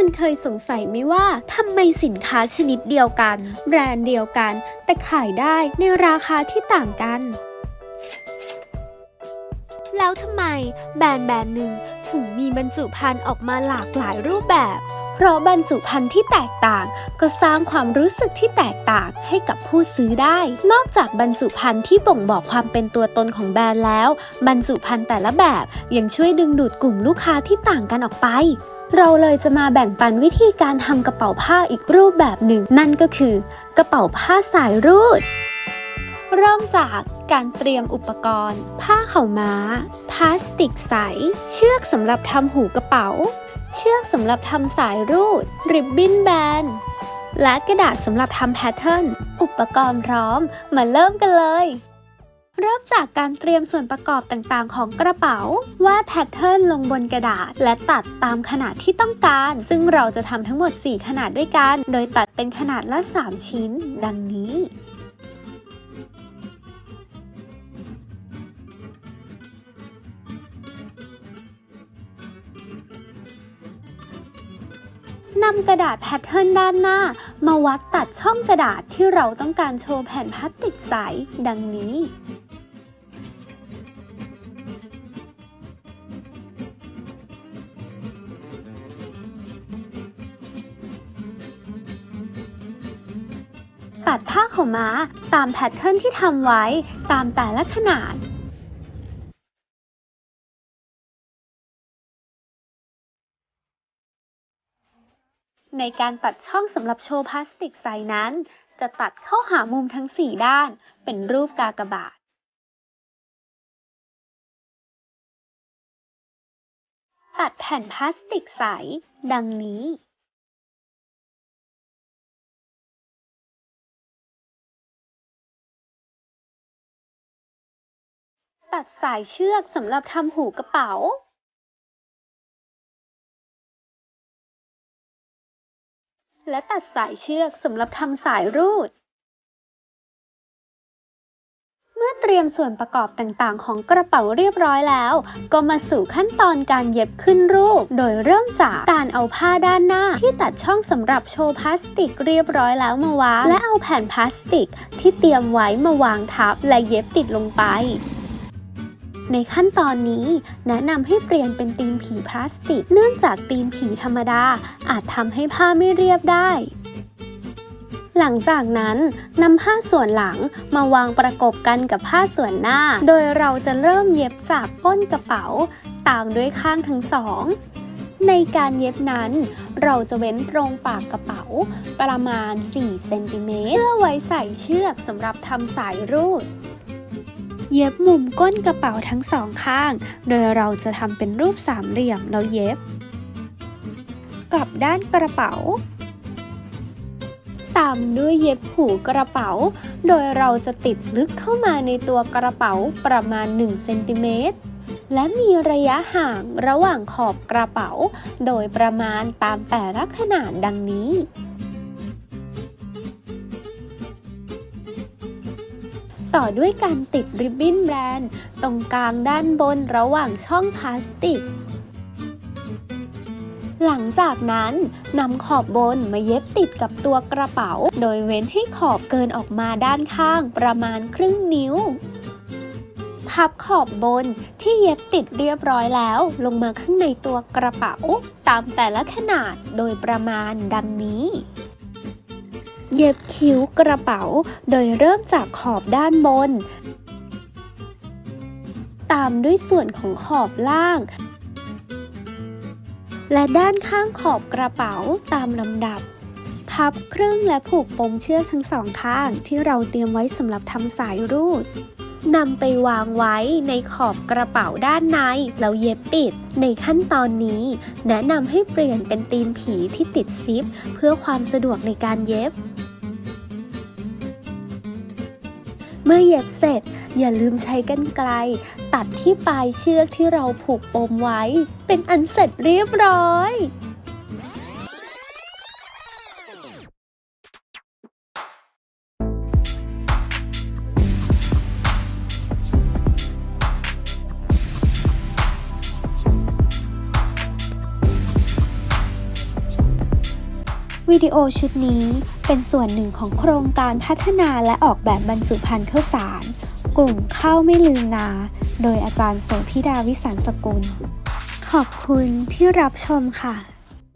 คุณเคยสงสัยไหมว่าทำไมสินค้าชนิดเดียวกัน แบรนด์เดียวกัน แต่ขายได้ในราคาที่ต่างกัน แล้วทำไมแบรนด์แบรนด์หนึ่งถึงมีบรรจุภัณฑ์ออกมาหลากหลายรูปแบบ เพราะบรรจุภัณฑ์ที่แตกต่าง ก็สร้างความรู้สึกที่แตกต่างให้กับผู้ซื้อได้ นอกจากบรรจุภัณฑ์ที่บ่งบอกความเป็นตัวตนของแบรนด์แล้ว บรรจุภัณฑ์แต่ละแบบยังช่วยดึงดูดกลุ่มลูกค้าที่ต่างกันออกไปเราเลยจะมาแบ่งปันวิธีการทำกระเป๋าผ้าอีกรูปแบบหนึ่ง นั่นก็คือ กระเป๋าผ้าสายรูด เริ่มจากการเตรียมอุปกรณ์ ผ้าเข่าม้า พลาสติกใส เชือกสำหรับทำหูกระเป๋า เชือกสำหรับทำสายรูด ริบบิ้นแบน และกระดาษสำหรับทำแพทเทิร์น อุปกรณ์พร้อม มาเริ่มกันเลย เริ่มจากการเตรียมส่วนประกอบต่างๆ ของกระเป๋า วาดแพทเทิร์นลงบนกระดาษ และตัดตามขนาดที่ต้องการ ซึ่งเราจะทำทั้งหมด 4 ขนาดด้วยกัน โดยตัดเป็นขนาดละ 3 ชิ้น ดังนี้ นำกระดาษแพทเทิร์นด้านหน้า มาวัดตัดช่องกระดาษที่เราต้องการโชว์แผ่นพลาสติกใสดังนี้ตัดผ้าขาวม้าตามแพทเทิร์นที่ทำไว้ตามแต่ละขนาด ในการตัดช่องสำหรับโชว์พลาสติกใสนั้น จะตัดเข้าหามุมทั้ง 4 ด้าน เป็นรูปกากบาท ตัดแผ่นพลาสติกใส ดังนี้ตัดสายเชือกสำหรับทำหูกระเป๋า และตัดสายเชือกสำหรับทำสายรูด เมื่อเตรียมส่วนประกอบต่างๆ ของกระเป๋าเรียบร้อยแล้ว ก็มาสู่ขั้นตอนการเย็บขึ้นรูป โดยเริ่มจากการเอาผ้าด้านหน้า ที่ตัดช่องสำหรับโชว์พลาสติกเรียบร้อยแล้วมาวางและเอาแผ่นพลาสติกที่เตรียมไว้มาวางทับและเย็บติดลงไป ในขั้นตอนนี้แนะนำให้เปลี่ยนเป็นตีนผีพลาสติก เนื่องจากตีนผีธรรมดา อาจทำให้ผ้าไม่เรียบได้ หลังจากนั้นนำผ้าส่วนหลังมาวางประกบกันกับผ้าส่วนหน้า โดยเราจะเริ่มเย็บจากก้นกระเป๋า ตามด้วยข้างทั้งสอง ในการเย็บนั้น เราจะเว้นตรงปากกระเป๋าประมาณ 4 เซนติเมตรเพื่อไว้ใส่เชือกสำหรับทำสายรูด เย็บมุมก้นกระเป๋าทั้งสองข้าง โดยเราจะทำเป็นรูปสามเหลี่ยมแล้วเย็บ กลับด้านกระเป๋า ตามด้วยเย็บหูกระเป๋า โดยเราจะติดลึกเข้ามาในตัวกระเป๋าประมาณ1เซนติเมตรและมีระยะห่างระหว่างขอบกระเป๋า โดยประมาณตามแต่ละขนาดดังนี้ ต่อด้วยการติดริบบิ้นแบรนด์ ตรงกลางด้านบนระหว่างช่องพลาสติก หลังจากนั้นนำขอบบนมาเย็บติดกับตัวกระเป๋า โดยเว้นให้ขอบเกินออกมาด้านข้างประมาณครึ่งนิ้วพับขอบบนที่เย็บติดเรียบร้อยแล้ว ลงมาข้างในตัวกระเป๋า ตามแต่ละขนาดโดยประมาณดังนี้ เย็บคิ้วกระเป๋า โดยเริ่มจากขอบด้านบน ตามด้วยส่วนของขอบล่าง และด้านข้างขอบกระเป๋าตามลำดับ พับครึ่งและผูกปมเชือกทั้งสองข้างที่เราเตรียมไว้สำหรับทำสายรูดนำไปวางไว้ในขอบกระเป๋าด้านในแล้วเย็บปิด ในขั้นตอนนี้ แนะนำให้เปลี่ยนเป็นตีนผีที่ติดซิป เพื่อความสะดวกในการเย็บ เมื่อเย็บเสร็จ อย่าลืมใช้กันไกรตัดที่ปลายเชือกที่เราผูกปมไว้ เป็นอันเสร็จเรียบร้อย วิดีโอชุดนี้เป็นส่วนหนึ่งของโครงการพัฒนาและออกแบบบรรจุภัณฑ์ข้าวสาร กลุ่มข้าวไม่ลืมนา โดยอาจารย์โสพิดาวิสันสกุล ขอบคุณที่รับชมค่ะ